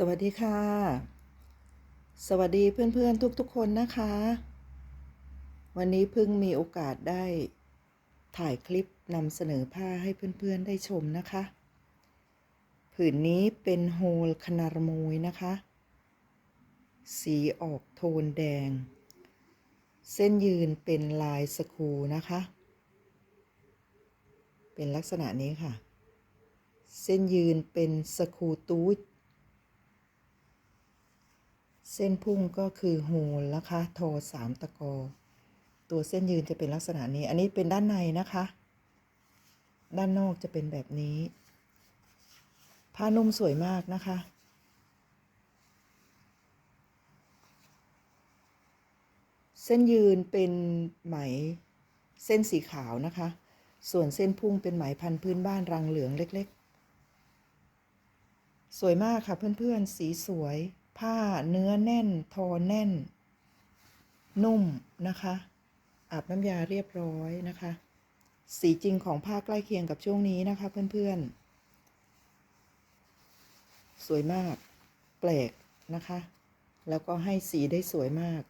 สวัสดีค่ะ สวัสดีเพื่อนๆทุกๆคนนะคะ วันนี้เพิ่งมีโอกาสได้ถ่ายคลิปนำเสนอผ้าให้เพื่อนๆได้ชมนะคะ ผืนนี้เป็นโฮลคณารมวยนะคะ สีออกโทนแดง เส้นยืนเป็นลายสกูนะคะ เป็นลักษณะนี้ค่ะ เส้นยืนเป็นสกูตูด เส้นพุ่งก็คือโฮลนะคะทอสามตะกอ ตัวเส้นยืนจะเป็นลักษณะนี้ อันนี้เป็นด้านในนะคะ ด้านนอกจะเป็นแบบนี้ ผ้านุ่มสวยมากนะคะ เส้นยืนเป็นไหมเส้นสีขาวนะคะ ส่วนเส้นพุ่งเป็นไหมพันธุ์พื้นบ้านรังเหลืองเล็ก ๆ สวยมากค่ะเพื่อนๆ สีสวย ผ้าเนื้อแน่น ทอแน่น นุ่มนะคะ อาบน้ำยาเรียบร้อยนะคะ สีจริงของผ้าใกล้เคียงกับช่วงนี้นะคะเพื่อนๆ สวยมาก แปลกนะคะ แล้วก็ให้สีได้สวยมาก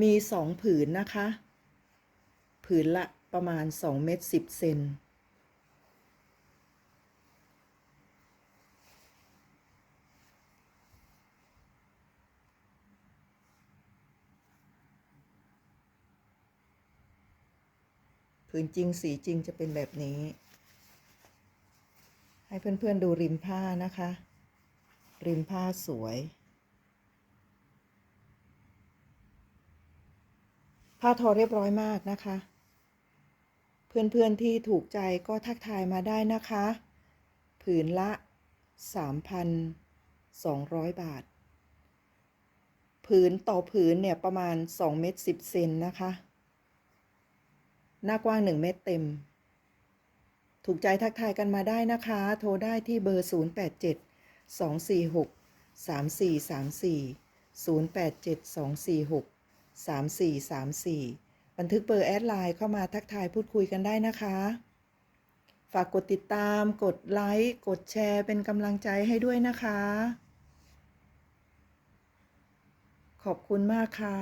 มีสองผืนนะคะ ผืนละประมาณ 2 เมตร10 เซน ผืนจริงสีจริงจะเป็นแบบนี้ ให้เพื่อนๆดูริมผ้านะคะ ริมผ้าสวย ผ้าทอเรียบร้อยมากนะคะ เพื่อนๆที่ถูกใจก็ทักทายมาได้นะคะ ผืนละ 3,200 บาท ผืนต่อผืนเนี่ยประมาณ2เมตร10เซนนะคะ หน้ากว้าง 1 เมตรเต็ม ถูกใจทักทายกันมาได้นะคะ โทรได้ที่เบอร์ 087 246 3434 087 246 3434 บันทึกเบอร์แอดไลน์เข้ามาทักทายพูดคุยกันได้นะคะ ฝากกดติดตาม กดไลค์ กดแชร์เป็นกำลังใจให้ด้วยนะคะ ขอบคุณมากค่ะ